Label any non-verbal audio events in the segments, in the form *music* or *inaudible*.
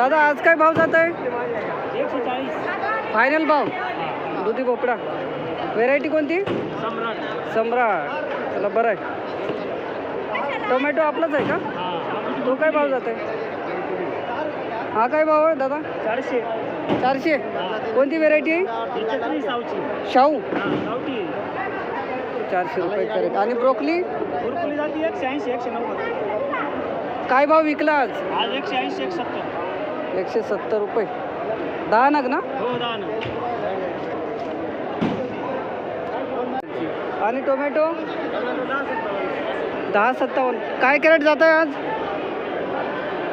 दादा आज काय भाव जात आहे एकशे चाळीस फायनल भाव. दुधी भोपळा. व्हेरायटी कोणती? सम्राट. सम्राट चला बरं आहे. टोमॅटो आपलाच आहे का? तो काय भाव जात आहे हा काय भाव आहे दादा? चारशे. चारशे कोणती व्हेरायटी आहे? शाहू. हा चारशे रुपये कॅरेट आणि ब्रोकली? कुरकुली जाती एकशे ऐंशी एकशे नव्वद. काय भाव विकला आज? आज एकशे ऐंशी एक सत्तर. एकशे सत्तर रुपये. दहा नग ना? हो आणि टोमॅटो? दहा सत्तावन्न. काय कॅरेट जात आहे आज?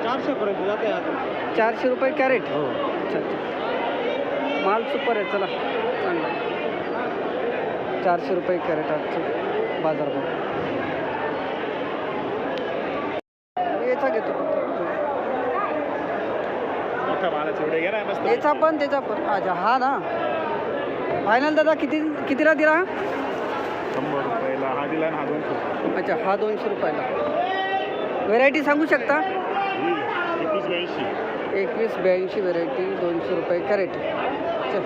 चारशे जाते चारशे रुपये कॅरेट? हो. अच्छा अच्छा. माल सुपर आहे चला. चांगला. चारशे रुपये कॅरेट आजचं बाजारभाव. याचा घेतो. मोठा मालाचे एवढे गेला मस्त. याचा पण त्याचा पण. अच्छा हा ना. फायनल दादा किती कितीला दिला? शंभर रुपयाला. हा दिला हा दोनशे अच्छा हा दोनशे रुपयाला. व्हेरायटी सांगू शकता? एकवीस ब्याऐंशी. एकवीस ब्याऐंशी व्हेरायटी दोनशे रुपये. कॅरेट चल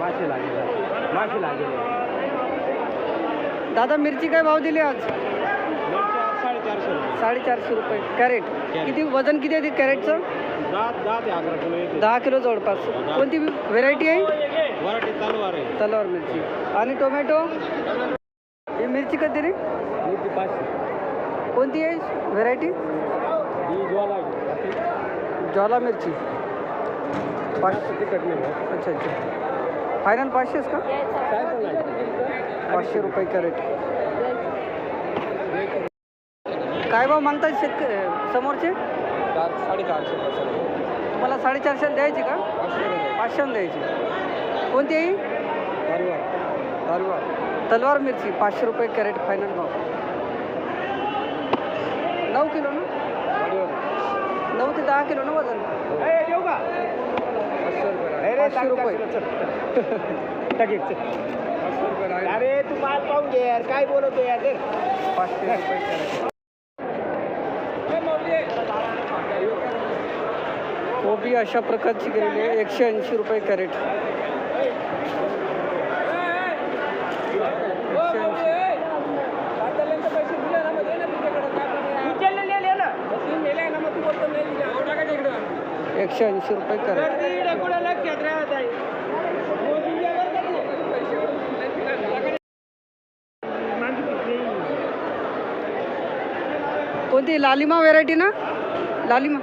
मासे लागेल मासे लागेल दादा मिरची काय भाव दिली आज? साडेचारशे रुपये. कॅरेट. किती वजन किती आहे ते कॅरेटचं? दहा किलो जवळपास. कोणती व्हेरायटी आहे? तलवार मिरची. आणि टोमॅटो? ही मिरची कधी दिली कोणती आहे? व्हेरायटी? ज्वाला मिरची. पाचशे अच्छा अच्छा. फायनल पाचशेच का? पाचशे रुपये कॅरेट. काय भाव मागतात शेतकरी समोरचे? साडेचारशे तुम्हाला साडेचारशे द्यायची का? पाचशेने द्यायची. कोणती आहे तलवार मिरची पाचशे रुपये कॅरेट फायनल भाव. नऊ किलो ना? नऊ ते दहा किलो ना वजन? पाचशे रुपये. *laughs* अरे तू माल पाहून घे यार. काय बोलतो यार? पाचशे रुपये कॅरेट कोबी अशा प्रकारची गेलेली आहे. एकशे ऐंशी रुपये कॅरेट. एकशे ऐंशी. एकशे ऐंशी रुपये कॅरेट. कोणती? लालिमा व्हेरायटी ना? लालिमा.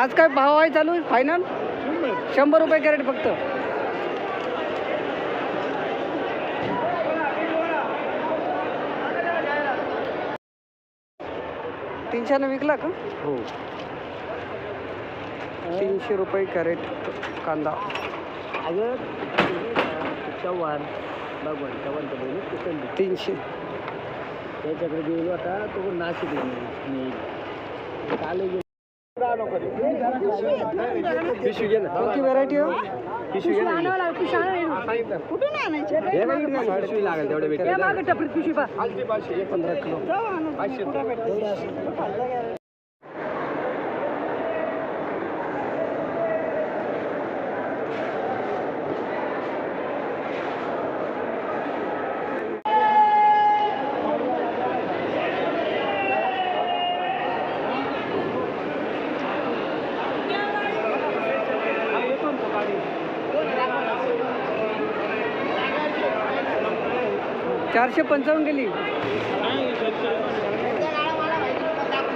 आज काय भाव आहे चालू? फायनल शंभर रुपये कॅरेट फक्त. तीनशेनं विकला का? हो. तीनशे रुपये कॅरेट कांदा. अगं तीनशे. त्याच्याकडे गेलो आता तो नाशिक काल पिशवी घे ना. कोणती व्हेरायटी हो? पिशवी घे ना. पिशवी लागेल तेवढ्या पंधरा किलो. चारशे पंचावन्न गेली.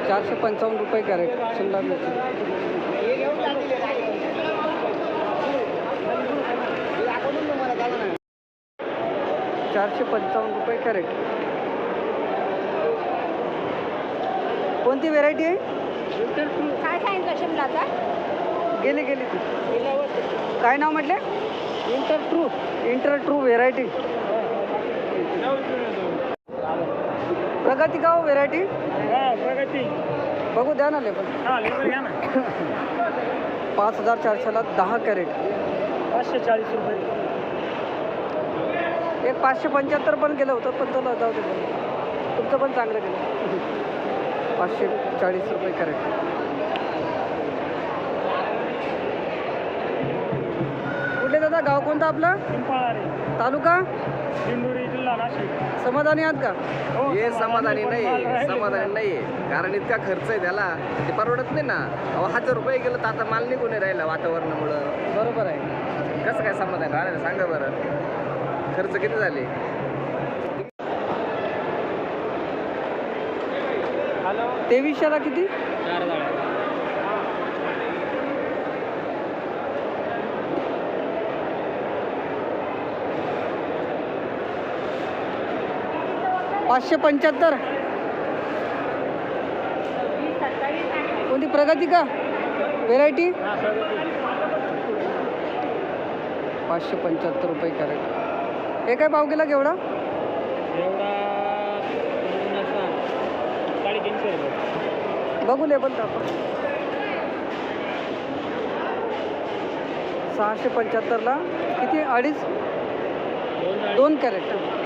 चारशे पंचावन्न रुपये कॅरेट शिमला मिरची. चारशे पंचावन्न रुपये कॅरेट. कोणती व्हेरायटी आहे? काय सांगितलं शिमलाचा गेली गेली ती. काय नाव म्हटले? Inter true inter true variety Pragati गाव व्हेरायटी प्रगती. बघू द्या ना लेबल हा लेबर घ्या ना. पाच हजार चारशेला दहा कॅरेट. पाचशे चाळीस रुपये. एक पाचशे पंच्याहत्तर पण केलं होतं पण चला जाऊ दे. तुमचं पण चांगलं केलं पाचशे चाळीस रुपये कॅरेट. कुठले दादा गाव कोणतं आपलं? तालुका? समाधानी आहात का? हो, हे समाधानी नाही समाधानी नाही कारण इतका खर्च आहे त्याला ते परवडत नाही ना. अहो हजार रुपये गेलं तर आता माल निघून राहिला वातावरणामुळं. बरोबर आहे. कसं काय समाधान राहिलं? सांगा बरं. खर्च किती झाले? हॅलो. तेवीसशेला किती? चार पाचशे पंच्याहत्तर. कोणती प्रगती का? व्हेरायटी पाचशे पंच्याहत्तर रुपये कॅरेट. हे काय भाव गेला केवढा? बघू लेबल आपण. सहाशे पंच्याहत्तरला किती? अडीच? दोन दोन कॅरेट.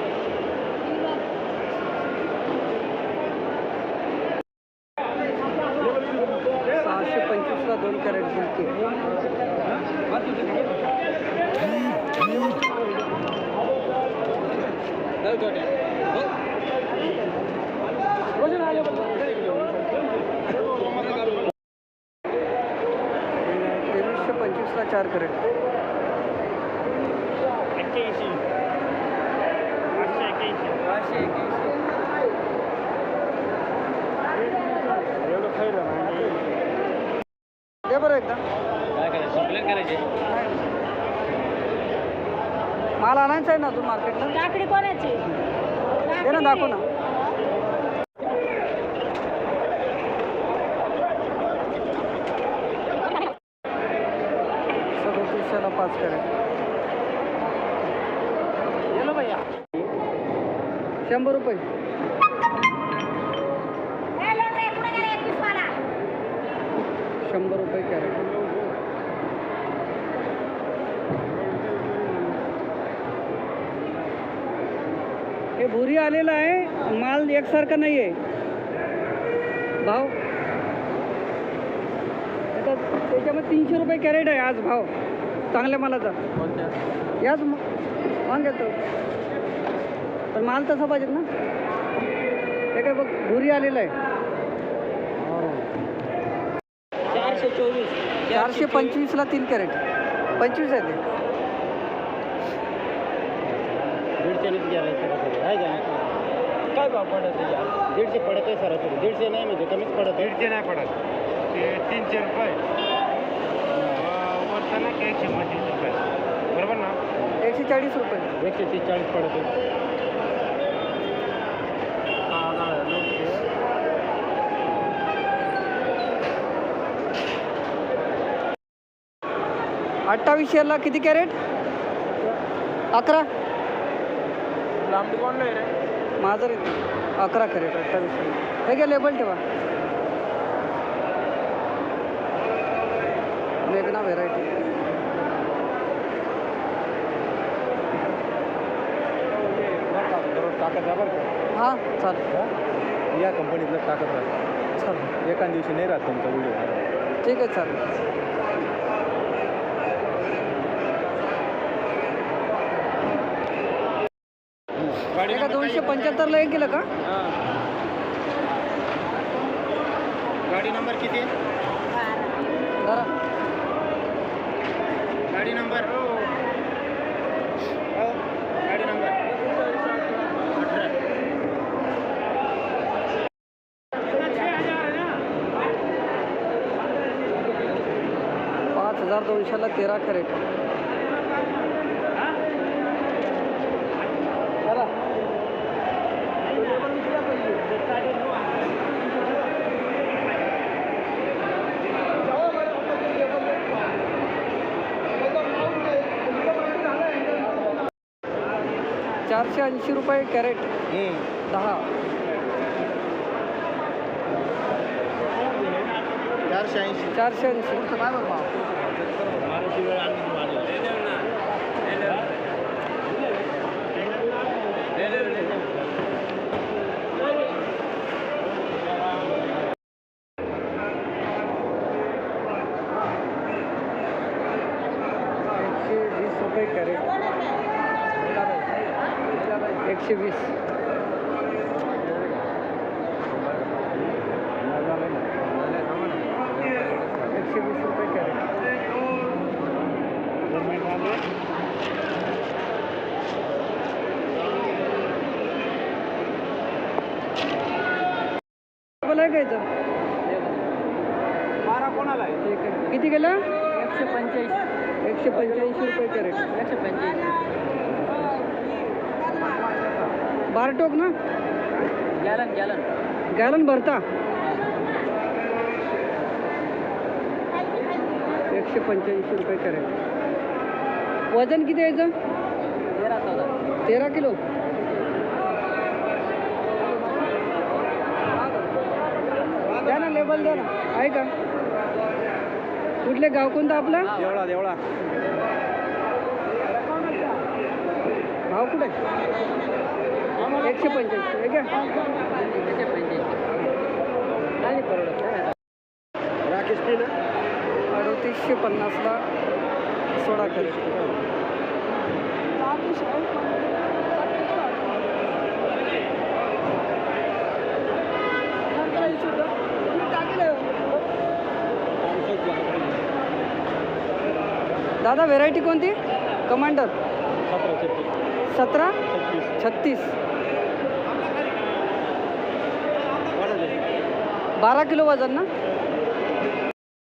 तेवीसशे पंचवीसला चार कॅरेट एक्क्याऐंशी. पाचशे एक्क्याऐंशी. एवढं खैर दे बरं एकदा. काय करायचं? संपलेट करायचे? माल आणायचा आहे ना अजून मार्केटला? लाकडी कोणाची? दे ना दाखव ना. सदोतीसशेला पाच कॅरेट. गेलो भैया. शंभर रुपये. शंभर रुपये कॅरेट. भुरी आलेलं आहे. माल एकसारखा नाही आहे भाव? आता त्याच्यामध्ये तीनशे रुपये कॅरेट आहे आज भाव. चांगल्या मालाचा. याच मग येतो पण माल तसा पाहिजेत ना. हे काय बघ भुरी आलेलं आहे. चारशे चोवीस. चारशे पंचवीसला तीन कॅरेट. पंचवीस आहे ते. दीडशेनेच गेला सरासरी आहे का? काय भाव पडत त्याच्या दीडशे पडत आहे सरासरी दीडशे नाही म्हणजे कमीच पडत दीडशे नाही पडत. ते तीनशे रुपये. वरताना एकशे पंचवीस रुपये? बरोबर ना? एकशे चाळीस रुपये. एकशे तीस चाळीस पडत आहे. अठ्ठावीसशेला किती कॅरेट? अकरा. लांबडी कोण नाही रे? माझं रे अकरा कॅरेट अठ्ठावीसशे हे घ्या लेबल ठेवा. मेघना व्हेरायटी टाकत जा बरं का हां चालेल. या कंपनीतलं टाकत राहा. चालेल. एका दिवशी नाही राहत तुमचा व्हिडिओ ठीक आहे चालेल. हे का दोनशे पंच्याहत्तरला एक केलं का? गाडी नंबर किती? जरा गाडी नंबर. हो. गाडी नंबर. पाच हजार दोनशेला तेरा कॅरेट चारशे ऐंशी रुपये कॅरेट. दहा. चारशे ऐंशी. चारशे ऐंशी एकशे वीस रुपये कॅरेट एकशे वीस. एकशे वीस रुपये कॅरेट? बारा कोणाला किती गेलं? एकशे पंच्याऐंशी एकशे पंच्याऐंशी रुपये कॅरेट. एकशे पंच्याऐंशी बारटोक ना? Gallon gallon. गॅलन भरता. एकशे पंच्याऐंशी रुपये कॅरेट वजन किती यायचं तेरा तेरा किलो. द्या ना लेबल द्या ना. आहे का? कुठले गाव कोणतं आपलं? देवळा देवळा. भाव कुठे? एकशे पंच्याऐंशी आहे राकेश पी ना अडतीसशे पन्नासला सोळा करेल दादा व्हेरायटी कोणती? कमांडर सतरा छत्तीस. बारा किलो वजन ना?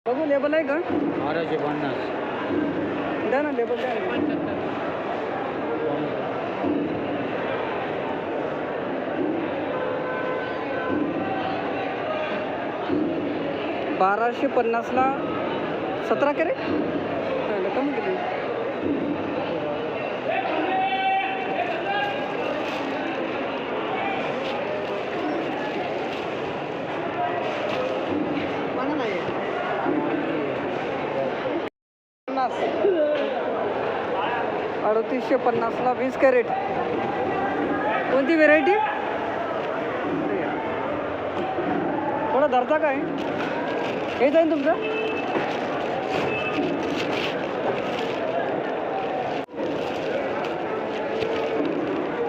बघू लेबल आहे का? बाराशे पन्नास. द्या ना लेबल द्या. बाराशे पन्नासला सतरा कॅरेट चालेल कमी केली पन्नास तीसशे पन्नासला वीस कॅरेट. कोणती व्हेरायटी थोडं धरता काय? हे जाईल तुमचं.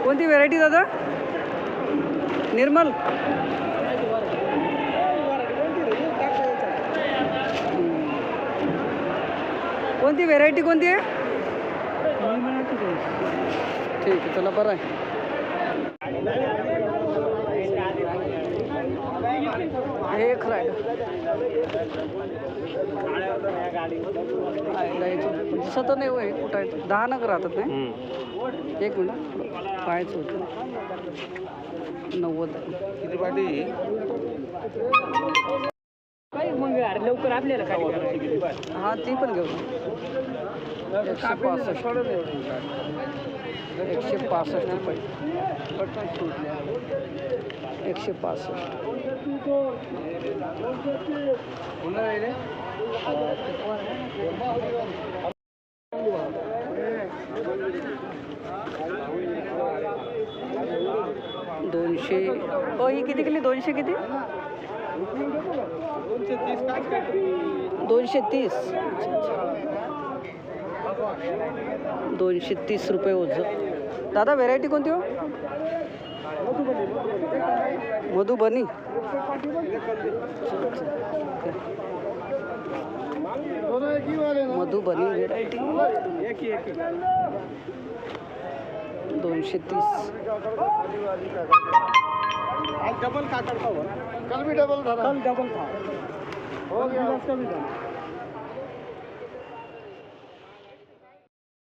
कोणती व्हेरायटी दादा? निर्मल. कोणती व्हेरायटी कोणती आहे? ठीक आहे चला बरं आहे. हे खरं आहे दिसत नाही हो हे कुठं आहे? दहा नग राहतात नाही? एक मिनिट. पाहायचं होतं. नव्वद. किती पाठी? लवकर आपल्याला हा ती पण घेऊ एकशे पासष्ट. एकशे पासष्ट रुपये। एकशे पासष्ट दोनशे। हो दोनशे किती? दोनशे तीस. रुपये ओझ. दादा व्हेरायटी कोणती हो? मधुबनी. मधुबनी व्हेरायटी दोनशे तीस. डबल भी डबल था कल डबल